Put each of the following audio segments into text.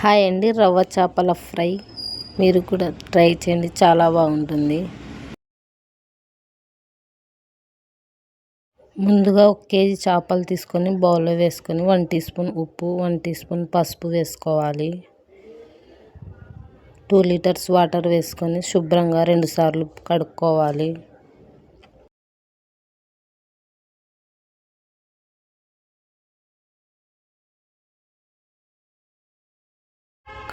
Hi అండి రవ్వ చేపల ఫ్రై. మీరు కూడా ట్రై చేయండి చాలా బాగుంటుంది. ముందుగా ఒక కేజీ చేపలు తీసుకొని బౌల్లో వేసుకొని వన్ టీ స్పూన్ ఉప్పు వన్ టీ స్పూన్ పసుపు వేసుకోవాలి. టూ లీటర్స్ వాటర్ వేసుకొని శుభ్రంగా రెండుసార్లు కడుక్కోవాలి.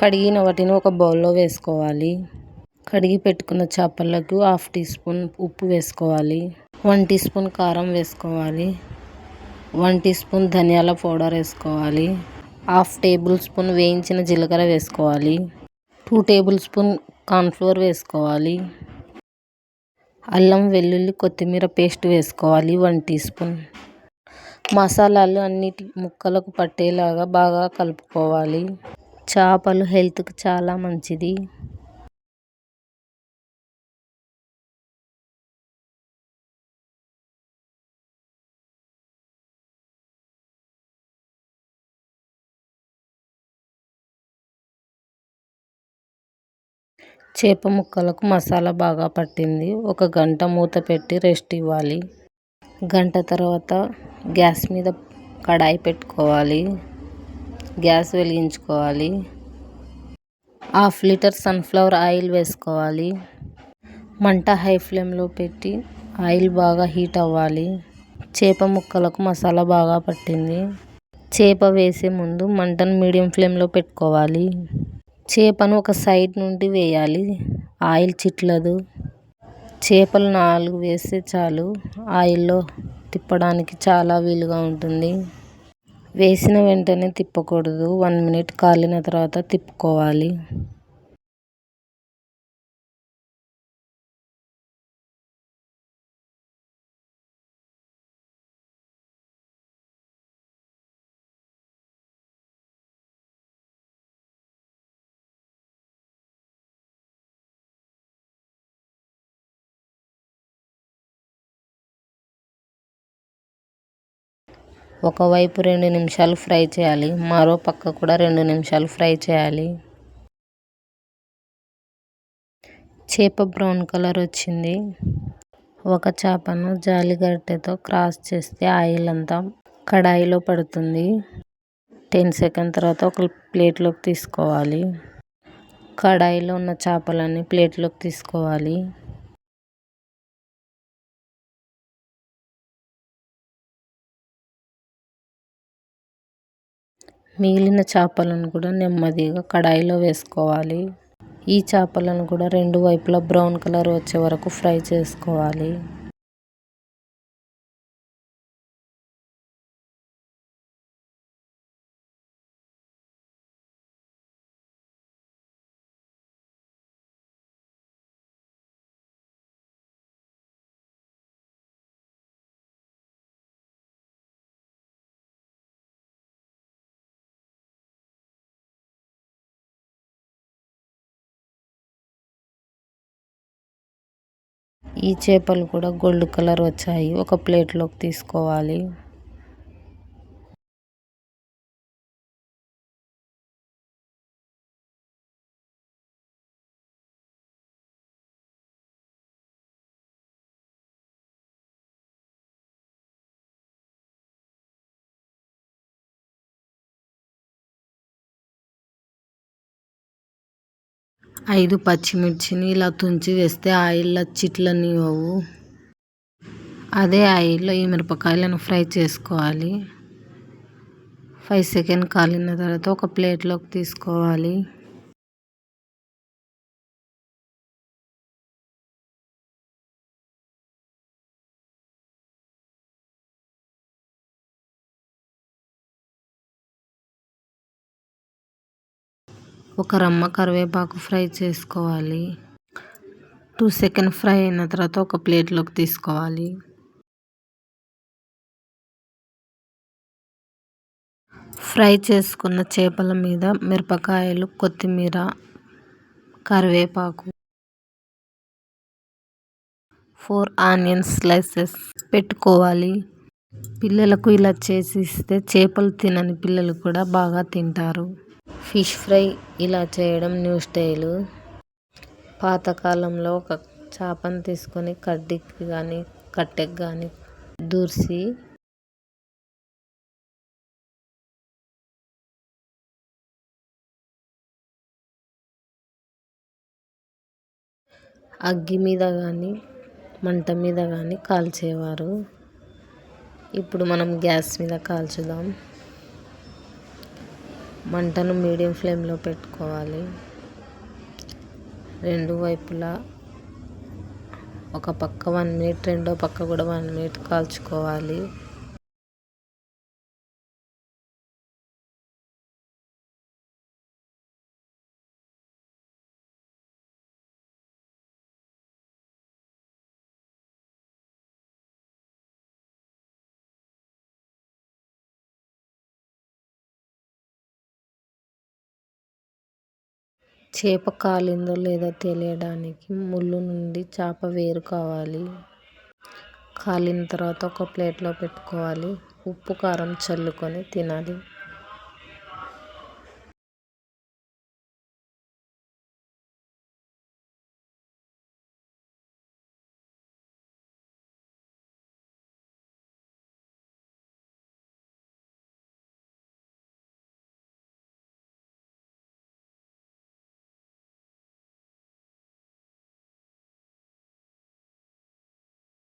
కడిగిన వాటిని ఒక బౌల్లో వేసుకోవాలి. కడిగి పెట్టుకున్న చేపలకు హాఫ్ టీ స్పూన్ ఉప్పు వేసుకోవాలి. వన్ టీ స్పూన్ కారం వేసుకోవాలి. వన్ టీ స్పూన్ ధనియాల పౌడర్ వేసుకోవాలి. హాఫ్ టేబుల్ స్పూన్ వేయించిన జీలకర్ర వేసుకోవాలి. టూ టేబుల్ స్పూన్ కార్న్ఫ్లోర్ వేసుకోవాలి. అల్లం వెల్లుల్లి కొత్తిమీర పేస్ట్ వేసుకోవాలి వన్ టీ స్పూన్. మసాలాలు అన్నిటి ముక్కలకు పట్టేలాగా బాగా కలుపుకోవాలి. చేపలు హెల్త్కి చాలా మంచిది. చేప ముక్కలకు మసాలా బాగా పట్టింది. ఒక గంట మూత పెట్టి రెస్ట్ ఇవ్వాలి. గంట తర్వాత గ్యాస్ మీద కడాయి పెట్టుకోవాలి. గ్యాస్ వెలిగించుకోవాలి. హాఫ్ లీటర్ సన్ఫ్లవర్ ఆయిల్ వేసుకోవాలి. మంట హై ఫ్లేమ్లో పెట్టి ఆయిల్ బాగా హీట్ అవ్వాలి. చేప ముక్కలకు మసాలా బాగా పట్టింది. చేప వేసే ముందు మంటను మీడియం ఫ్లేమ్లో పెట్టుకోవాలి. చేపను ఒక సైడ్ నుండి వేయాలి. ఆయిల్ చిట్లదు. చేపలు నాలుగు వేస్తే చాలు. ఆయిల్లో తిప్పడానికి చాలా వీలుగా ఉంటుంది. వేసిన వెంటనే తిప్పకూడదు. వన్ మినిట్ కాలిన తర్వాత తిప్పుకోవాలి. ఒకవైపు రెండు నిమిషాలు ఫ్రై చేయాలి మరో పక్క కూడా రెండు నిమిషాలు ఫ్రై చేయాలి. చేప బ్రౌన్ కలర్ వచ్చింది. ఒక చేపను జాలిగట్టెతో క్రాస్ చేస్తే ఆయిల్ అంతా కడాయిలో పడుతుంది. టెన్ సెకండ్ తర్వాత ఒక ప్లేట్లోకి తీసుకోవాలి. కడాయిలో ఉన్న చేపలన్నీ ప్లేట్లోకి తీసుకోవాలి. మిగిలిన చేపలను కూడా నెమ్మదిగా కడాయిలో వేసుకోవాలి. ఈ చేపలను కూడా రెండు వైపులా బ్రౌన్ కలర్ వచ్చే వరకు ఫ్రై చేసుకోవాలి. ఈ చేపలు కూడా గోల్డ్ కలర్ వచ్చాయి. ఒక ప్లేట్లోకి తీసుకోవాలి. ఐదు పచ్చిమిర్చిని ఇలా తుంచి వేస్తే ఆయిల్లో చిట్లన్నీ అవు అదే ఆయిల్లో ఈ మిరపకాయలను ఫ్రై చేసుకోవాలి. ఫైవ్ సెకండ్ కాలిన తర్వాత ఒక ప్లేట్లోకి తీసుకోవాలి. ఒక రమ్మ కరివేపాకు ఫ్రై చేసుకోవాలి. టూ సెకండ్ ఫ్రై అయిన తర్వాత ఒక ప్లేట్లోకి తీసుకోవాలి. ఫ్రై చేసుకున్న చేపల మీద మిరపకాయలు కొత్తిమీర కరివేపాకు ఫోర్ ఆనియన్ స్లైసెస్ పెట్టుకోవాలి. పిల్లలకు ఇలా చేసి ఇస్తే చేపలు తినని పిల్లలు కూడా బాగా తింటారు. ఫిష్ ఫ్రై ఇలా చేయడం న్యూ స్టైలు. పాతకాలంలో ఒక చేపను తీసుకొని కడ్డీకి కానీ కట్టెకి కానీ దూర్చి అగ్గి మీద కానీ మంట మీద కానీ కాల్చేవారు. ఇప్పుడు మనం గ్యాస్ మీద కాల్చుదాం. మంటను మీడియం ఫ్లేమ్లో పెట్టుకోవాలి. రెండు వైపులా ఒక పక్క వన్ మినిట్ రెండో పక్క కూడా వన్ మినిట్ కాల్చుకోవాలి. చేప కాలిందో లేదో తెలియడానికి ముళ్ళు నుండి చేప వేరు కావాలి. కాలిన తర్వాత ఒక ప్లేట్లో పెట్టుకోవాలి. ఉప్పు కారం చల్లుకొని తినాలి.